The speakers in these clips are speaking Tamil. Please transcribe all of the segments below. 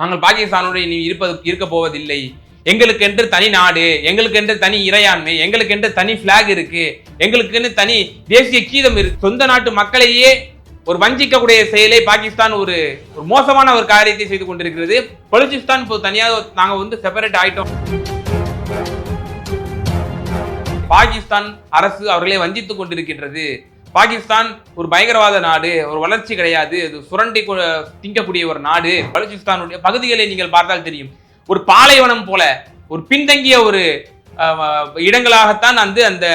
நாங்கள் பாகிஸ்தானுடைய நீ இருப்பது இருக்க போவதில்லை எங்களுக்கென்று தனி நாடு எங்களுக்கென்று தனி இறையாண்மை எங்களுக்கென்று தனி பிளாக் இருக்கு எங்களுக்கென்று தனி தேசிய கீதம் இருக்கு. சொந்த நாட்டு மக்களையே ஒரு வஞ்சிக்கக்கூடிய செயலை பாகிஸ்தான் ஒரு ஒரு மோசமான ஒரு காரியத்தை செய்து கொண்டிருக்கிறது. பலுச்சிஸ்தான் இப்போ தனியாக நாங்க வந்து செப்பரேட் ஆயிட்டோம். பாகிஸ்தான் அரசு அவர்களை வஞ்சித்துக் கொண்டிருக்கின்றது. பாகிஸ்தான் ஒரு பயங்கரவாத நாடு ஒரு வளர்ச்சி கிடையாது அது சுரண்டி திங்கக்கூடிய ஒரு நாடு. பலுச்சிஸ்தானுடைய பகுதிகளை நீங்கள் பார்த்தால் தெரியும். ஒரு பாலைவனம் போல ஒரு பின்தங்கிய ஒரு இடங்களாகத்தான் வந்து அந்த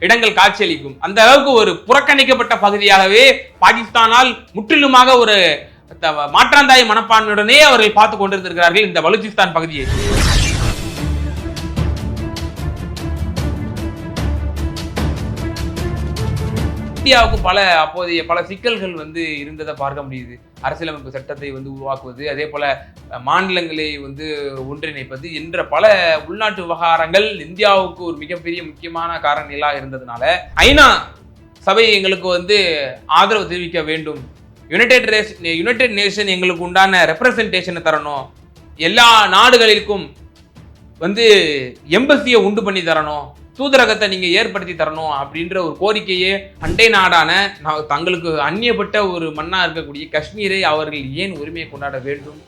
இடங்கள் காட்சியளிக்கும். அந்த அளவுக்கு ஒரு புறக்கணிக்கப்பட்ட பகுதியாகவே பாகிஸ்தானால் முற்றிலுமாக ஒரு த- மாற்றாந்தாய் மனப்பான்மையுடனே அவர்கள் பார்த்து கொண்டிருந்திருக்கிறார்கள் இந்த பலுச்சிஸ்தான் பகுதியை. இந்தியாவுக்கு பல அப்போதைய பல சிக்கல்கள் வந்து இருந்ததை பார்க்க முடியுது. அரசியலமைப்பு சட்டத்தை வந்து உருவாக்குவது அதே போல மாநிலங்களை வந்து ஒன்றிணைப்பது என்ற பல உள்நாட்டு விவகாரங்கள் இந்தியாவுக்கு ஒரு மிகப்பெரிய முக்கியமான காரணிகளாக இருந்ததுனால ஐநா சபை எங்களுக்கு வந்து ஆதரவு தெரிவிக்க வேண்டும். யுனைடெட் ரேஷ் யுனைடெட் நேஷன் எங்களுக்கு உண்டான ரெப்ரசன்டேஷனை தரணும். எல்லா நாடுகளிற்கும் வந்து எம்பசியை உண்டு பண்ணி தரணும். தூதரகத்தை நீங்க ஏற்படுத்தி தரணும் அப்படின்ற ஒரு கோரிக்கையே அண்டை நாடான தங்களுக்கு அந்நியப்பட்ட ஒரு மண்ணா இருக்கக்கூடிய காஷ்மீரை அவர்கள் ஏன் உரிமையை கொண்டாட வேண்டும்?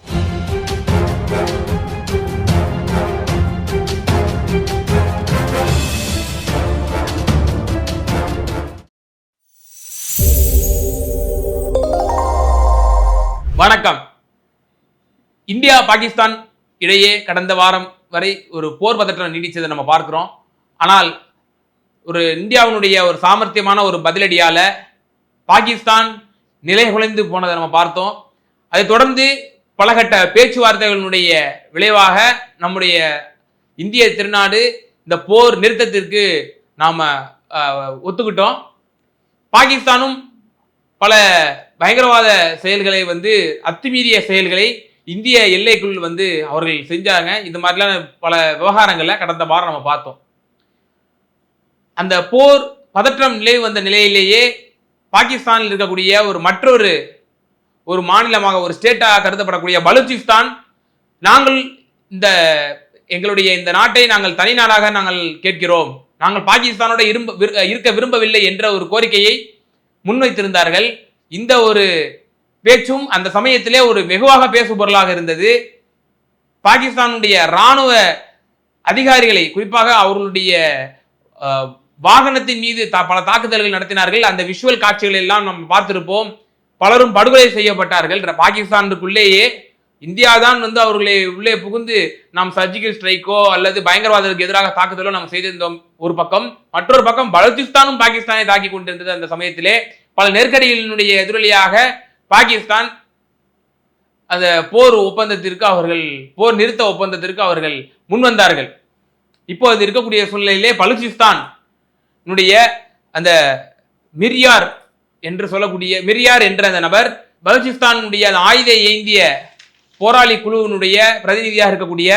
வணக்கம். இந்தியா பாகிஸ்தான் இடையே கடந்த வாரம் வரை ஒரு போர் பதற்றம் நீடிச்சதை நம்ம பார்க்கிறோம். ஆனால் ஒரு இந்தியாவினுடைய ஒரு சாமர்த்தியமான ஒரு பதிலடியால் பாகிஸ்தான் நிலை குலைந்து போனதை நம்ம பார்த்தோம். அதை தொடர்ந்து பலகட்ட பேச்சுவார்த்தைகளினுடைய விளைவாக நம்முடைய இந்திய திருநாடு இந்த போர் நிறுத்தத்திற்கு நாம் ஒத்துக்கிட்டோம். பாகிஸ்தானும் பல பயங்கரவாத செயல்களை வந்து அத்துமீறிய செயல்களை இந்திய எல்லைக்குள் வந்து அவர்கள் செஞ்சாங்க. இந்த மாதிரிலாம் பல விவகாரங்களை கடந்த வாரம் நம்ம பார்த்தோம். அந்த போர் பதற்றம் நிலை வந்த நிலையிலேயே பாகிஸ்தானில் இருக்கக்கூடிய ஒரு மற்றொரு ஒரு மாநிலமாக ஒரு ஸ்டேட்டாக கருதப்படக்கூடிய பலூச்சிஸ்தான் நாங்கள் இந்த எங்களுடைய இந்த நாட்டை நாங்கள் தனி நாடாக நாங்கள் கேட்கிறோம். நாங்கள் பாகிஸ்தானோட இரும்ப இருக்க விரும்பவில்லை என்ற ஒரு கோரிக்கையை முன்வைத்திருந்தார்கள். இந்த ஒரு பேச்சும் அந்த சமயத்திலே ஒரு வெகுவாக பேசு பொருளாக இருந்தது. பாகிஸ்தானுடைய ராணுவ அதிகாரிகளை குறிப்பாக அவர்களுடைய வாகனத்தின் மீது தா- பல தாக்குதல்கள் நடத்தினார்கள். அந்த விஷுவல் காட்சிகள் எல்லாம் நம்ம பார்த்திருப்போம். பலரும் படுகொலை செய்யப்பட்டார்கள். பாகிஸ்தானுக்குள்ளேயே இந்தியா தான் வந்து அவர்களை உள்ளே புகுந்து நாம் சர்ஜிக்கல் ஸ்ட்ரைக்கோ அல்லது பயங்கரவாதத்துக்கு எதிராக தாக்குதலோ நாம் செய்திருந்தோம் ஒரு பக்கம். மற்றொரு பக்கம் பலூச்சிஸ்தானும் பாகிஸ்தானை தாக்கி கொண்டிருந்தது அந்த சமயத்திலே. பல நெருக்கடிகளினுடைய எதிரொலியாக பாகிஸ்தான் அந்த போர் ஒப்பந்தத்திற்கு அவர்கள் போர் நிறுத்த ஒப்பந்தத்திற்கு அவர்கள் முன்வந்தார்கள். இப்போது இருக்கக்கூடிய சூழ்நிலையிலே பலுச்சிஸ்தான் அந்த மிரியார் என்று சொல்லக்கூடிய மிரியார் என்ற அந்த நபர் பலுச்சிஸ்தானுடைய அந்த ஆயுத ஏந்திய போராளி குழுவினுடைய பிரதிநிதியாக இருக்கக்கூடிய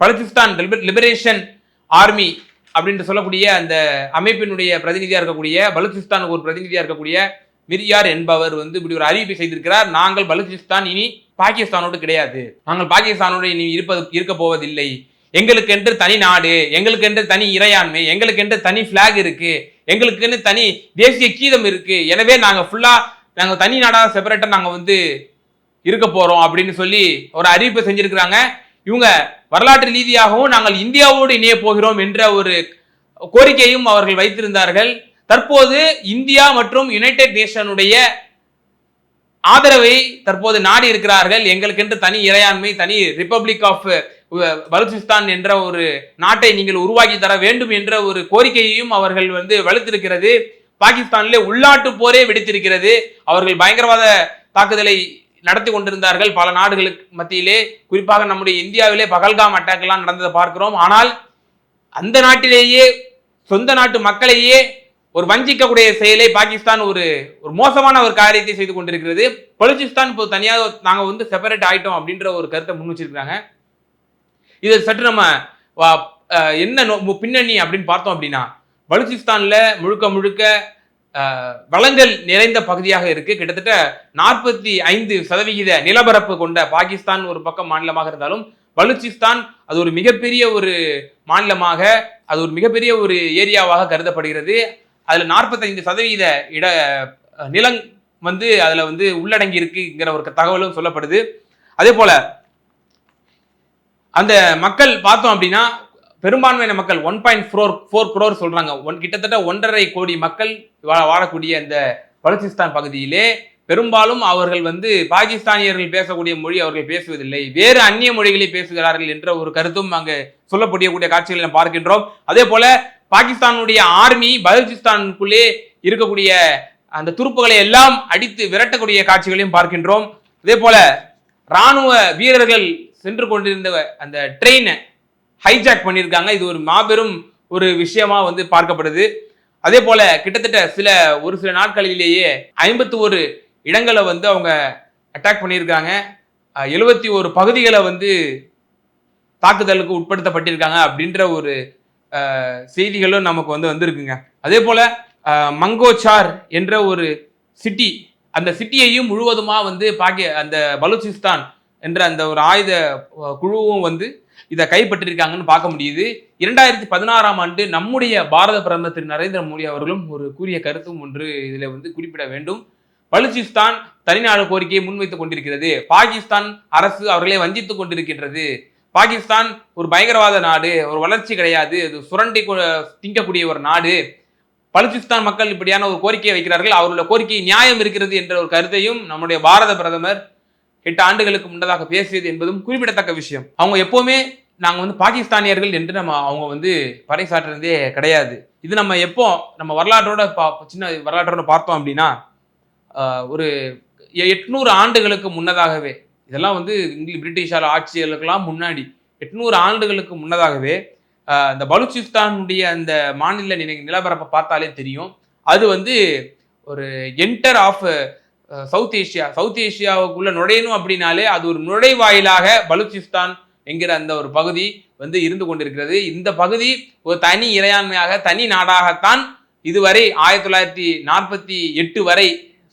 பலுச்சிஸ்தான் லிபரேஷன் ஆர்மி அப்படின்னு சொல்லக்கூடிய அந்த அமைப்பினுடைய பிரதிநிதியாக இருக்கக்கூடிய பலுச்சிஸ்தான் ஒரு பிரதிநிதியாக இருக்கக்கூடிய மிரியார் என்பவர் வந்து இப்படி ஒரு அறிவிப்பை செய்திருக்கிறார். நாங்கள் பலுச்சிஸ்தான் இனி பாகிஸ்தானோடு கிடையாது. நாங்கள் பாகிஸ்தானோடு இனி இருப்பது இருக்க போவதில்லை. எங்களுக்கென்று தனி நாடு எங்களுக்கென்று தனி இறையாண்மை எங்களுக்கென்று தனி பிளாக் இருக்கு எங்களுக்குன்னு தனி தேசிய கீதம் இருக்கு. எனவே நாங்கள் ஃபுல்லா நாங்கள் தனி நாடாக செப்பரேட்டா நாங்கள் வந்து இருக்க போறோம் அப்படின்னு சொல்லி ஒரு அறிவிப்பை செஞ்சிருக்கிறாங்க. இவங்க வரலாற்று ரீதியாகவும் நாங்கள் இந்தியாவோடு இணைய போகிறோம் என்ற ஒரு கோரிக்கையும் அவர்கள் வைத்திருந்தார்கள். தற்போது இந்தியா மற்றும் யுனைடெட் நேஷனுடைய ஆதரவை தற்போது நாடி இருக்கிறார்கள். எங்களுக்கென்று தனி இறையாண்மை தனி ரிப்பப்ளிக் ஆஃப் பலுச்சிஸ்தான் என்ற ஒரு நாட்டை நீங்கள் உருவாக்கி தர வேண்டும் என்ற ஒரு கோரிக்கையையும் அவர்கள் வந்து வலுத்திருக்கிறது. பாகிஸ்தானிலே உள்நாட்டு போரே வெடித்திருக்கிறது. அவர்கள் பயங்கரவாத தாக்குதலை நடத்தி கொண்டிருந்தார்கள் பல நாடுகளுக்கு மத்தியிலே. குறிப்பாக நம்முடைய இந்தியாவிலே பகல்காம் அட்டாக் எல்லாம் நடந்ததை பார்க்கிறோம். ஆனால் அந்த நாட்டிலேயே சொந்த நாட்டு மக்களையே ஒரு வஞ்சிக்கக்கூடிய செயலை பாகிஸ்தான் ஒரு ஒரு மோசமான ஒரு காரியத்தை செய்து கொண்டிருக்கிறது. பலுச்சிஸ்தான் இப்போ தனியாக நாங்கள் வந்து செப்பரேட் ஆயிட்டோம் அப்படின்ற ஒரு கருத்தை முன் வச்சிருக்காங்க இதை சற்று நம்ம என்ன நோ- பின்னணி அப்படின்னு பார்த்தோம் அப்படின்னா பலுச்சிஸ்தானில் முழுக்க முழுக்க வளங்கள் நிறைந்த பகுதியாக இருக்கு. கிட்டத்தட்ட நாற்பத்தி ஐந்து சதவிகித நிலப்பரப்பு கொண்ட பாகிஸ்தான் ஒரு பக்கம் மாநிலமாக இருந்தாலும் பலுச்சிஸ்தான் அது ஒரு மிகப்பெரிய ஒரு மாநிலமாக அது ஒரு மிகப்பெரிய ஒரு ஏரியாவாக கருதப்படுகிறது. அதில் நாற்பத்தைந்து சதவீத இட நிலம் வந்து அதில் வந்து உள்ளடங்கி இருக்குங்கிற ஒரு தகவலும் சொல்லப்படுது. அதே போல அந்த மக்கள் பார்த்தோம் அப்படின்னா பெரும்பான்மையான மக்கள் one point four four crore சொல்றாங்க. ஒன் கிட்டத்தட்ட ஒன்றரை கோடி மக்கள் வாழக்கூடிய அந்த பலுச்சிஸ்தான் பகுதியிலே பெரும்பாலும் அவர்கள் வந்து பாகிஸ்தானியர்கள் பேசக்கூடிய மொழி அவர்கள் பேசுவதில்லை. வேறு அந்நிய மொழிகளை பேசுகிறார்கள் என்ற ஒரு கருத்தும் அங்கு சொல்லப்படக்கூடிய காட்சிகளை நாம் பார்க்கின்றோம். அதே போல பாகிஸ்தானுடைய ஆர்மி பலுச்சிஸ்தானுக்குள்ளே இருக்கக்கூடிய அந்த துருப்புகளை எல்லாம் அடித்து விரட்டக்கூடிய காட்சிகளையும் பார்க்கின்றோம். அதே போல ராணுவ வீரர்கள் சென்று கொண்டிருந்த அந்த ட்ரெயினை ஹைஜாக் பண்ணியிருக்காங்க. இது ஒரு மாபெரும் ஒரு விஷயமா வந்து பார்க்கப்படுது. அதே போல கிட்டத்தட்ட சில ஒரு சில நாட்களிலேயே ஐம்பத்தி ஒரு இடங்களை வந்து அவங்க அட்டாக் பண்ணியிருக்காங்க. எழுபத்தி ஒரு பகுதிகளை வந்து தாக்குதலுக்கு உட்படுத்தப்பட்டிருக்காங்க அப்படின்ற ஒரு செய்திகளும் நமக்கு வந்து வந்திருக்குங்க. அதே போல மங்கோச்சார் என்ற ஒரு சிட்டி அந்த சிட்டியையும் முழுவதுமா வந்து பாக்கி அந்த பலூச்சிஸ்தான் என்ற அந்த ஒரு ஆயுத குழுவும் வந்து இதை கைப்பற்றிருக்காங்கன்னு பார்க்க முடியுது. இரண்டாயிரத்தி பதினாறாம் ஆண்டு நம்முடைய பாரத பிரதமர் திரு நரேந்திர மோடி அவர்களும் ஒரு கூறிய கருத்தும் ஒன்று இதில் வந்து குறிப்பிட வேண்டும். பலுச்சிஸ்தான் தனிநாடு கோரிக்கையை முன்வைத்துக் கொண்டிருக்கிறது. பாகிஸ்தான் அரசு அவர்களை வஞ்சித்துக் கொண்டிருக்கின்றது. பாகிஸ்தான் ஒரு பயங்கரவாத நாடு ஒரு வளர்ச்சி கிடையாது அது சுரண்டி திங்கக்கூடிய ஒரு நாடு. பலுச்சிஸ்தான் மக்கள் இப்படியான ஒரு கோரிக்கையை வைக்கிறார்கள். அவர்களுடைய கோரிக்கை நியாயம் இருக்கிறது என்ற ஒரு கருத்தையும் நம்முடைய பாரத பிரதமர் எட்டு ஆண்டுகளுக்கு முன்னதாக பேசியது என்பதும் குறிப்பிடத்தக்க விஷயம். அவங்க எப்போவுமே நாங்கள் வந்து பாகிஸ்தானியர்கள் என்று நம்ம அவங்க வந்து பறைசாற்றுறதே கிடையாது. இது நம்ம எப்போ நம்ம வரலாற்றோட பா- சின்ன வரலாற்றோட பார்த்தோம் அப்படின்னா ஒரு எ- எட்நூறு ஆண்டுகளுக்கு முன்னதாகவே இதெல்லாம் வந்து இங்கிலீஷ் பிரிட்டிஷார் ஆட்சியர்களுக்கெல்லாம் முன்னாடி எட்நூறு ஆண்டுகளுக்கு முன்னதாகவே இந்த பலூச்சிஸ்தானுடைய அந்த மாநில நில- நிலப்பரப்பை பார்த்தாலே தெரியும். அது வந்து ஒரு enter of South Asia South ஏஷியாவுக்குள்ள நுழையணும் அப்படின்னாலே அது ஒரு நுழைவாயிலாக பலூச்சிஸ்தான் என்கிற அந்த ஒரு பகுதி வந்து இருந்து கொண்டிருக்கிறது. இந்த பகுதி ஒரு தனி இறையாண்மையாக தனி நாடாகத்தான் இதுவரை ஆயிரத்தி தொள்ளாயிரத்தி நாற்பத்தி எட்டு வரை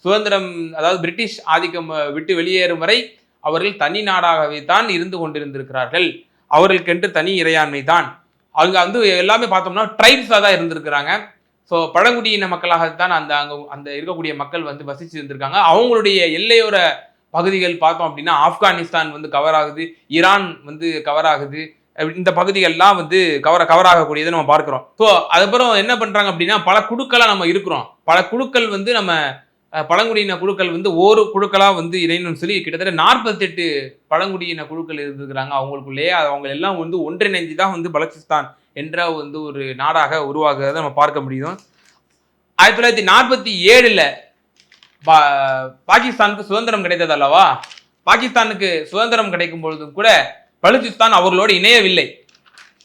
சுதந்திரம் அதாவது பிரிட்டிஷ் ஆதிக்கம் விட்டு வெளியேறும் வரை அவர்கள் தனி நாடாகவே தான் இருந்து கொண்டிருந்திருக்கிறார்கள். அவர்களுக்கென்று தனி இறையாண்மை தான். அவங்க வந்து எல்லாமே பார்த்தோம்னா ட்ரைப்ஸாக தான் இருந்திருக்கிறாங்க. ஸோ பழங்குடியின மக்களாகத்தான் அந்த அங்கே அந்த இருக்கக்கூடிய மக்கள் வந்து வசிச்சு இருந்திருக்காங்க அவங்களுடைய எல்லையோர பகுதிகள் பார்த்தோம் அப்படின்னா ஆப்கானிஸ்தான் வந்து கவர் ஆகுது ஈரான் வந்து கவர் ஆகுது. இந்த பகுதிகள்லாம் வந்து கவர கவர் ஆகக்கூடியதை நம்ம பார்க்குறோம். ஸோ அதுக்கப்புறம் என்ன பண்ணுறாங்க அப்படின்னா பல குழுக்களாக நம்ம இருக்கிறோம். பல குழுக்கள் வந்து நம்ம பழங்குடியின குழுக்கள் வந்து ஒரு குழுக்களாக வந்து இணையணும்னு சொல்லி கிட்டத்தட்ட நாற்பத்தெட்டு பழங்குடியின குழுக்கள் இருந்திருக்கிறாங்க. அவங்களுக்குள்ளேயே அவங்க எல்லாம் வந்து ஒன்றிணைஞ்சு தான் வந்து பலச்சிஸ்தான் என்ற வந்து ஒரு நாடாக உருவாகிறத நம்ம பார்க்க முடியும். ஆயிரத்தி தொள்ளாயிரத்தி நாற்பத்தி ஏழில் பா பாகிஸ்தானுக்கு சுதந்திரம் கிடைத்தது அல்லவா? பாகிஸ்தானுக்கு சுதந்திரம் கிடைக்கும் பொழுதும் கூட பலுச்சிஸ்தான் அவர்களோடு இணையவில்லை.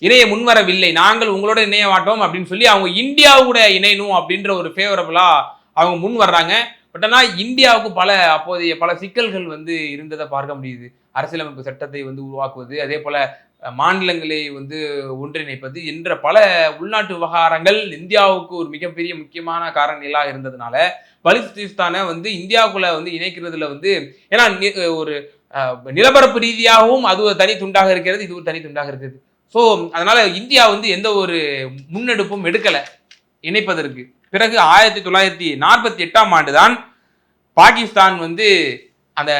இணைய முன்வரவில்லை. நாங்கள் உங்களோட இணைய மாட்டோம் அப்படின்னு சொல்லி அவங்க இந்தியாவோட இணையணும் அப்படின்ற ஒரு ஃபேவரபுளாக அவங்க முன் வர்றாங்க. பட் ஆனால் இந்தியாவுக்கு பல அப்போதைய பல சிக்கல்கள் வந்து இருந்ததை பார்க்க முடியுது. அரசியலமைப்பு சட்டத்தை வந்து உருவாக்குவது அதே போல மாநிலங்களை வந்து ஒன்றிணைப்பது என்ற பல உள்நாட்டு விவகாரங்கள் இந்தியாவுக்கு ஒரு மிகப்பெரிய முக்கியமான காரணிகளாக இருந்ததுனால பலுச்சிஸ்தானை வந்து இந்தியாவுக்குள்ள வந்து இணைக்கிறதுல வந்து ஏன்னா ஒரு நிலப்பரப்பு ரீதியாகவும் அது ஒரு தனி துண்டாக இருக்கிறது இது ஒரு தனி துண்டாக இருக்கிறது. ஸோ அதனால இந்தியா வந்து எந்த ஒரு முன்னெடுப்பும் எடுக்கலை இணைப்பதற்கு. பிறகு ஆயிரத்தி தொள்ளாயிரத்தி நாற்பத்தி எட்டாம் ஆண்டு தான் பாகிஸ்தான் வந்து அந்த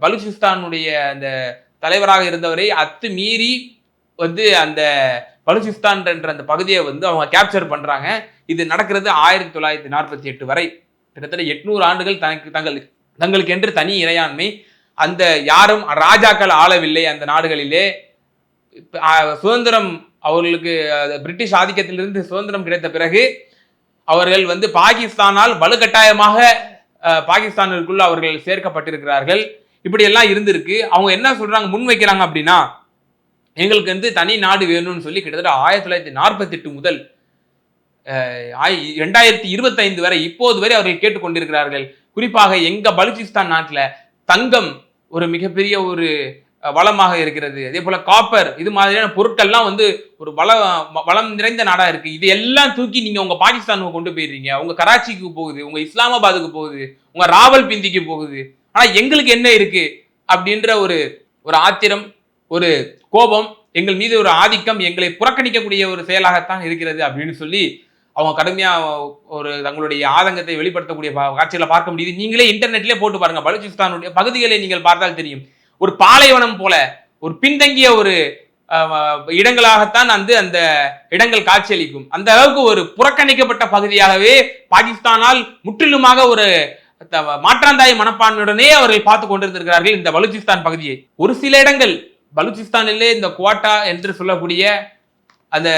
பலுச்சிஸ்தானுடைய அந்த தலைவராக இருந்தவரை அத்து மீறி வந்து அந்த பலூச்சிஸ்தான் என்ற அந்த பகுதியை வந்து அவங்க கேப்சர் பண்ணுறாங்க இது நடக்கிறது ஆயிரத்தி தொள்ளாயிரத்தி நாற்பத்தி எட்டு வரை. கிட்டத்தட்ட எட்நூறு ஆண்டுகள் தனக்கு தங்கள் தங்களுக்கென்று தனி இறையாண்மை. அந்த யாரும் ராஜாக்கள் ஆளவில்லை அந்த நாடுகளிலே. சுதந்திரம் அவர்களுக்கு பிரிட்டிஷ் ஆதிக்கத்திலிருந்து சுதந்திரம் கிடைத்த பிறகு அவர்கள் வந்து பாகிஸ்தானால் வலுக்கட்டாயமாக பாகிஸ்தானிற்குள் அவர்கள் சேர்க்கப்பட்டிருக்கிறார்கள். இப்படி எல்லாம் இருந்திருக்கு. அவங்க என்ன சொல்றாங்க முன்வைக்கிறாங்க அப்படின்னா எங்களுக்கு வந்து தனி நாடு வேணும்னு சொல்லி கிட்டத்தட்ட ஆயிரத்தி தொள்ளாயிரத்தி நாற்பத்தி எட்டு முதல் ரெண்டாயிரத்தி இருபத்தைந்து வரை இப்போது வரை அவர்கள் கேட்டுக்கொண்டிருக்கிறார்கள் குறிப்பாக எங்க பலுச்சிஸ்தான் நாட்டில் தங்கம் ஒரு மிகப்பெரிய ஒரு வளமாக இருக்கிறது. அதே போல காப்பர் இது மாதிரியான பொருட்கள்லாம் வந்து ஒரு வள வளம் நிறைந்த நாடாக இருக்கு. இது எல்லாம் தூக்கி நீங்க உங்க பாகிஸ்தானுக்கு கொண்டு போயிடுறீங்க. உங்க கராச்சிக்கு போகுது உங்க இஸ்லாமாபாத்துக்கு போகுது உங்க ராவல்பிந்திக்கு போகுது. ஆனால் எங்களுக்கு என்ன இருக்கு? அப்படின்ற ஒரு ஒரு ஆத்திரம் ஒரு கோபம் எங்கள் மீது ஒரு ஆதிக்கம் எங்களை புறக்கணிக்கக்கூடிய ஒரு செயலாகத்தான் இருக்கிறது அப்படின்னு சொல்லி அவங்க கடுமையா ஒரு தங்களுடைய ஆதங்கத்தை வெளிப்படுத்தக்கூடிய காட்சிகளை பார்க்க முடியுது. நீங்களே இன்டர்நெட்லேயே போட்டு பாருங்க. பலுச்சிஸ்தானுடைய பகுதிகளை நீங்கள் பார்த்தால் தெரியும். ஒரு பாலைவனம் போல ஒரு பின்தங்கிய ஒரு இடங்களாகத்தான் வந்து அந்த இடங்கள் காட்சியளிக்கும். அந்த அளவுக்கு ஒரு புறக்கணிக்கப்பட்ட பகுதியாகவே பாகிஸ்தானால் முற்றிலுமாக ஒரு மாற்றாந்தாய் மனப்பான்மையுடனே அவர்கள் பார்த்து கொண்டிருந்திருக்கிறார்கள் இந்த பலூச்சிஸ்தான் பகுதியை. ஒரு சில இடங்கள் பலூச்சிஸ்தானிலே இந்த குவாட்டா என்று சொல்லக்கூடிய அந்த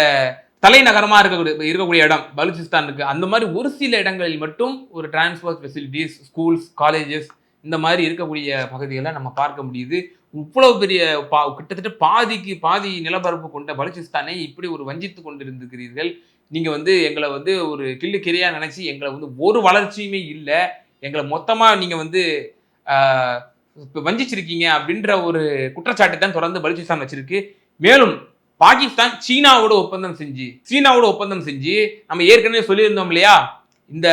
தலைநகரமா இருக்கக்கூடிய இருக்கக்கூடிய இடம் பலூச்சிஸ்தான் இருக்கு அந்த மாதிரி ஒரு சில இடங்களில் மட்டும் ஒரு டிரான்ஸ்போர்ட் ஃபெசிலிட்டிஸ் ஸ்கூல்ஸ் காலேஜஸ் இந்த மாதிரி இருக்கக்கூடிய பகுதிகளை நம்ம பார்க்க முடியுது. இவ்வளவு பெரிய பா கிட்டத்தட்ட பாதிக்கு பாதி நிலப்பரப்பு கொண்ட பலுச்சிஸ்தானை இப்படி ஒரு வஞ்சித்து கொண்டிருந்திருக்கிறீர்கள். நீங்கள் வந்து எங்களை வந்து ஒரு கிள்ளு கிரியா நினைச்சு எங்களை வந்து ஒரு வளர்ச்சியுமே இல்லை. எங்களை மொத்தமாக நீங்கள் வந்து வஞ்சிச்சிருக்கீங்க அப்படின்ற ஒரு குற்றச்சாட்டு தான் தொடர்ந்து பலூச்சிஸ்தான் வச்சிருக்கு. மேலும் பாகிஸ்தான் சீனாவோட ஒப்பந்தம் செஞ்சு சீனாவோட ஒப்பந்தம் செஞ்சு நம்ம ஏற்கனவே சொல்லியிருந்தோம் இல்லையா? இந்த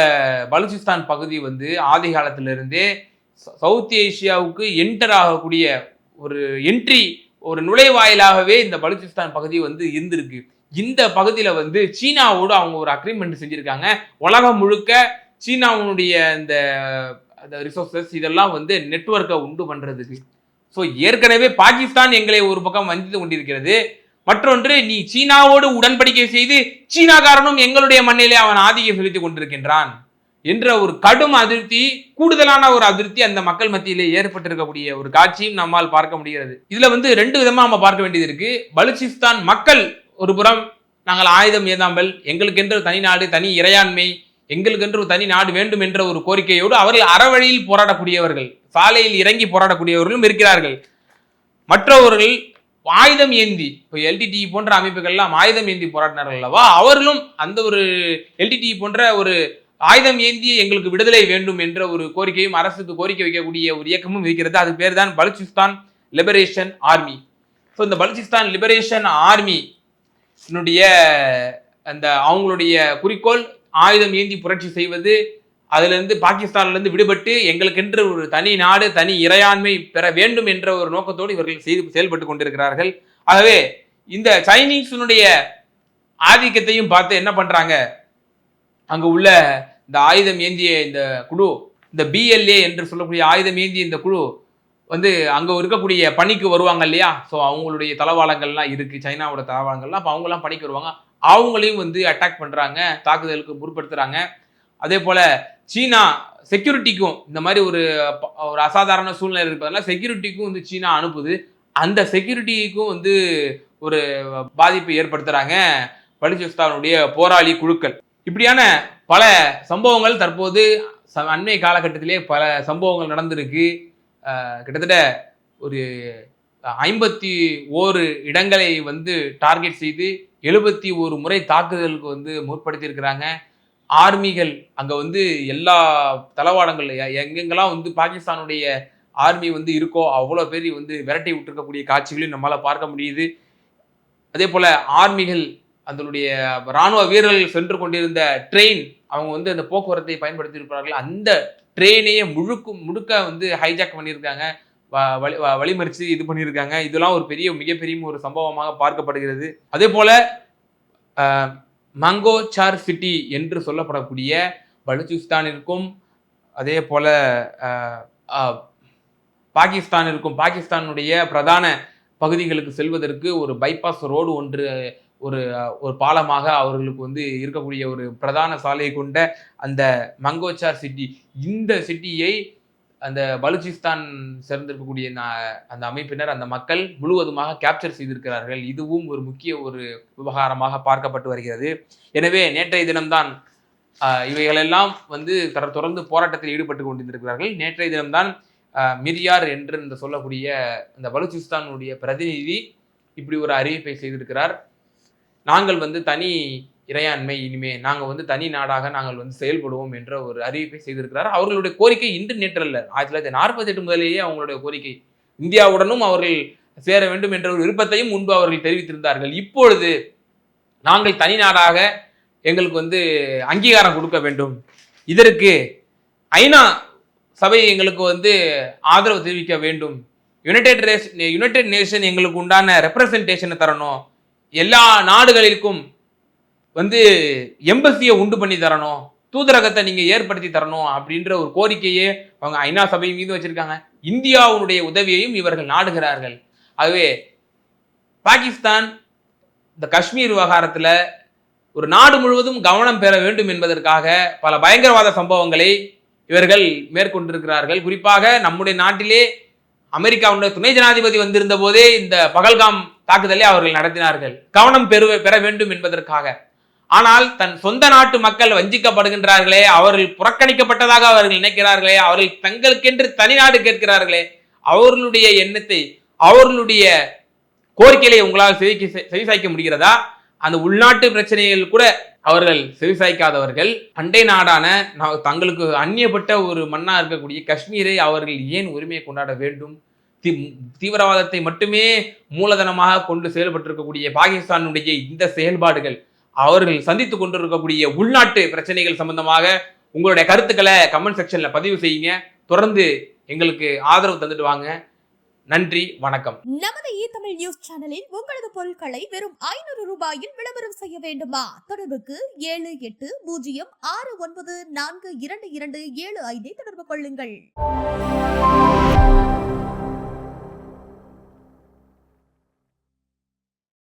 பலூச்சிஸ்தான் பகுதி வந்து ஆதி காலத்திலிருந்தே ச- சவுத் ஏசியாவுக்கு என்டர் ஆகக்கூடிய ஒரு என்ட்ரி ஒரு நுழைவாயிலாகவே இந்த பலூச்சிஸ்தான் பகுதி வந்து இருந்திருக்கு. இந்த பகுதியில் வந்து சீனாவோடு அவங்க ஒரு அக்ரிமெண்ட் செஞ்சுருக்காங்க. உலகம் முழுக்க சீனாவுடைய இந்த ரிசோர்சஸ் இதெல்லாம் வந்து நெட்வொர்க்கை உண்டு பண்ணுறதுக்கு ஸோ ஏற்கனவே பாகிஸ்தான் எங்களை ஒரு பக்கம் வஞ்சித்து கொண்டிருக்கிறது. மற்றொன்று நீ சீனாவோடு உடன்படிக்கை செய்து சீனாக்காரனும் எங்களுடைய மண்ணிலே அவன் ஆதிக்கம் செலுத்திக் கொண்டிருக்கின்றான் என்ற ஒரு கடும் அதிருப்தி கூடுதலான ஒரு அதிருப்தி அந்த மக்கள் மத்தியிலே ஏற்பட்டிருக்கக்கூடிய ஒரு காட்சியும் நம்மால் பார்க்க முடிகிறது. இதுல வந்து ரெண்டு விதமா நம்ம பார்க்க வேண்டியது இருக்கு. பலுச்சிஸ்தான் மக்கள் ஒரு புறம் நாங்கள் ஆயுதம் ஏதாமல் எங்களுக்கென்று தனி நாடு தனி இறையாண்மை எங்களுக்கென்று ஒரு தனி நாடு வேண்டும் என்ற ஒரு கோரிக்கையோடு அவர்கள் அறவழியில் போராடக்கூடியவர்கள் சாலையில் இறங்கி போராடக்கூடியவர்களும் இருக்கிறார்கள். மற்றவர்கள் ஆயுதம் ஏந்தி இப்போ எல்டிடி போன்ற அமைப்புகள்லாம் ஆயுதம் ஏந்தி போராடினார்கள் அல்லவா? அவர்களும் அந்த ஒரு எல்டிடி போன்ற ஒரு ஆயுதம் ஏந்தி எங்களுக்கு விடுதலை வேண்டும் என்ற ஒரு கோரிக்கையும் அரசுக்கு கோரிக்கை வைக்கக்கூடிய ஒரு இயக்கமும் இருக்கிறது. அது பேர் தான் பலுச்சிஸ்தான் லிபரேஷன் ஆர்மி ஸோ இந்த பலுச்சிஸ்தான் லிபரேஷன் ஆர்மி அந்த அவங்களுடைய குறிக்கோள் ஆயுதம் ஏந்தி புரட்சி செய்வது அதிலிருந்து பாகிஸ்தான்லேருந்து விடுபட்டு எங்களுக்கென்று ஒரு தனி நாடு தனி இறையாண்மை பெற வேண்டும் என்ற ஒரு நோக்கத்தோடு இவர்கள் செய்து செயல்பட்டு கொண்டிருக்கிறார்கள். ஆகவே இந்த சைனீஸினுடைய ஆதிக்கத்தையும் பார்த்து என்ன பண்ணுறாங்க அங்கே உள்ள இந்த ஆயுதம் ஏந்திய இந்த குழு இந்த பிஎல்ஏ என்று சொல்லக்கூடிய ஆயுதம் ஏந்திய இந்த குழு வந்து அங்கே இருக்கக்கூடிய பணிக்கு வருவாங்க இல்லையா? ஸோ அவங்களுடைய தளவாளங்கள்லாம் இருக்குது சைனாவோட தளவாளங்கள்லாம் அப்போ அவங்கெல்லாம் பணிக்கு வருவாங்க. அவங்களையும் வந்து அட்டாக் பண்ணுறாங்க தாக்குதலுக்கு முற்படுத்துகிறாங்க அதே போல் சீனா செக்யூரிட்டிக்கும் இந்த மாதிரி ஒரு ஒரு அசாதாரண சூழ்நிலை இருப்பதனால செக்யூரிட்டிக்கும் வந்து சீனா அனுப்புது. அந்த செக்யூரிட்டிக்கும் வந்து ஒரு பாதிப்பை ஏற்படுத்துகிறாங்க பலுச்சிஸ்தானுடைய போராளி குழுக்கள். இப்படியான பல சம்பவங்கள் தற்போது ச- அண்மை காலகட்டத்திலே பல சம்பவங்கள் நடந்திருக்கு. கிட்டத்தட்ட ஒரு ஐம்பத்தி ஓரு இடங்களை வந்து டார்கெட் செய்து எழுபத்தி ஒரு முறை தாக்குதலுக்கு வந்து முற்படுத்தியிருக்கிறாங்க. ஆர்மிகள் அங்கே வந்து எல்லா தளவாடங்கள் எங்கெங்கெல்லாம் வந்து பாகிஸ்தானுடைய ஆர்மி வந்து இருக்கோ அவ்வளோ பேர் வந்து விரட்டி விட்டுருக்கக்கூடிய காட்சிகளையும் நம்மளால் பார்க்க முடியுது. அதே போல் ஆர்மிகள் அதனுடைய ராணுவ வீரர்கள் சென்று கொண்டிருந்த ட்ரெயின் அவங்க வந்து அந்த போக்குவரத்தை பயன்படுத்தி இருப்பார்கள் அந்த ட்ரெயினையே முழுக்க முழுக்க வந்து ஹைஜாக் பண்ணியிருக்காங்க. வழி வ- வழிமறிச்சு இது பண்ணியிருக்காங்க. இதெல்லாம் ஒரு பெரிய மிகப்பெரிய ஒரு சம்பவமாக பார்க்கப்படுகிறது. அதே போல் மங்கோ சார் சிட்டி என்று சொல்லப்படக்கூடிய பலுச்சிஸ்தானிற்கும் அதே போல் பாகிஸ்தானிற்கும் பாகிஸ்தானுடைய பிரதான பகுதிகளுக்கு செல்வதற்கு ஒரு பைபாஸ் ரோடு ஒன்று ஒரு ஒரு பாலமாக அவர்களுக்கு வந்து இருக்கக்கூடிய ஒரு பிரதான சாலையை கொண்ட அந்த மங்கோச்சார் சிட்டி. இந்த சிட்டியை அந்த பலுச்சிஸ்தான் சேர்ந்திருக்கக்கூடிய அந்த அமைப்பினர் அந்த மக்கள் முழுவதுமாக கேப்சர் செய்திருக்கிறார்கள். இதுவும் ஒரு முக்கிய ஒரு விவகாரமாக பார்க்கப்பட்டு வருகிறது. எனவே நேற்றைய தினம்தான் இவைகளெல்லாம் வந்து தர- தொடர்ந்து போராட்டத்தில் ஈடுபட்டு கொண்டிருக்கிறார்கள் நேற்றைய தினம்தான் மிரியார் என்று இந்த சொல்லக்கூடிய இந்த பலுச்சிஸ்தானுடைய பிரதிநிதி இப்படி ஒரு அறிவிப்பை செய்திருக்கிறார். நாங்கள் வந்து தனி இறையாண்மை இனிமே நாங்கள் வந்து தனி நாடாக நாங்கள் வந்து செயல்படுவோம் என்ற ஒரு அறிவிப்பை செய்திருக்கிறார். அவர்களுடைய கோரிக்கை இன்று நேற்று அல்ல ஆயிரத்தி தொள்ளாயிரத்தி நாற்பத்தி எட்டு முதலேயே அவங்களுடைய கோரிக்கை இந்தியாவுடனும் அவர்கள் சேர வேண்டும் என்ற ஒரு விருப்பத்தையும் முன்பு அவர்கள் தெரிவித்திருந்தார்கள். இப்பொழுது நாங்கள் தனி நாடாக எங்களுக்கு வந்து அங்கீகாரம் கொடுக்க வேண்டும். இதற்கு ஐநா சபை எங்களுக்கு வந்து ஆதரவு தெரிவிக்க வேண்டும். யுனைடெட் ரேஷன் யுனைடெட் நேஷன் எங்களுக்கு உண்டான ரெப்ரசன்டேஷனை தரணும். எல்லா நாடுகளிற்கும் வந்து எம்பசியை உண்டு பண்ணி தரணும் தூதரகத்தை நீங்கள் ஏற்படுத்தி தரணும் அப்படின்ற ஒரு கோரிக்கையே அவங்க ஐநா சபை மீது வச்சுருக்காங்க. இந்தியாவுடைய உதவியையும் இவர்கள் நாடுகிறார்கள். ஆகவே பாகிஸ்தான் இந்த காஷ்மீர் விவகாரத்தில் ஒரு நாடு முழுவதும் கவனம் பெற வேண்டும் என்பதற்காக பல பயங்கரவாத சம்பவங்களை இவர்கள் மேற்கொண்டிருக்கிறார்கள். குறிப்பாக நம்முடைய நாட்டிலே அமெரிக்காவுடைய துணை ஜனாதிபதி வந்திருந்த போதே இந்த பகல்காம் தாக்குதலை அவர்கள் நடத்தினார்கள். கவனம் பெறு பெற வேண்டும் என்பதற்காக. ஆனால் தன் சொந்த நாட்டு மக்கள் வஞ்சிக்கப்படுகின்றார்களே அவர்கள் புறக்கணிக்கப்பட்டதாக அவர்கள் நினைக்கிறார்களே அவர்கள் தங்களுக்கென்று தனிநாடு கேட்கிறார்களே அவர்களுடைய எண்ணத்தை அவர்களுடைய கோரிக்கைகளை உங்களால் செவி செவிசாய்க்க முடிகிறதா? அந்த உள்நாட்டு பிரச்சனைகள் கூட அவர்கள் செவிசாய்க்காதவர்கள் அண்டை நாடான நா- தங்களுக்கு அந்நியப்பட்ட ஒரு மண்ணா இருக்கக்கூடிய காஷ்மீரை அவர்கள் ஏன் உரிமையை கொண்டாட வேண்டும்? தி- தீவிரவாதத்தை மட்டுமே மூலதனமாக கொண்டு செயல்பட்டிருக்கக்கூடிய பாகிஸ்தானுடைய இந்த செயல்பாடுகள் அவர்கள் சந்தித்து கொண்டிருக்கக்கூடிய உள்நாட்டு பிரச்சனைகள் சம்பந்தமாக உங்களுடைய கருத்துக்களை கமெண்ட் செக்ஷன்ல பதிவு செய்யுங்க. தொடர்ந்து எங்களுக்கு ஆதரவு தந்துட்டு வாங்க. நன்றி வணக்கம். நமது இ தமிழ் நியூஸ் சேனலில் உங்களது பொருட்களை வெறும் ஐநூறு ரூபாயில் விளம்பரம் செய்ய வேண்டுமா? தொடர்புக்கு ஏழு எட்டு பூஜ்ஜியம் ஆறு ஒன்பது நான்கு இரண்டு இரண்டு ஏழு ஐந்தை தொடர்பு கொள்ளுங்கள்.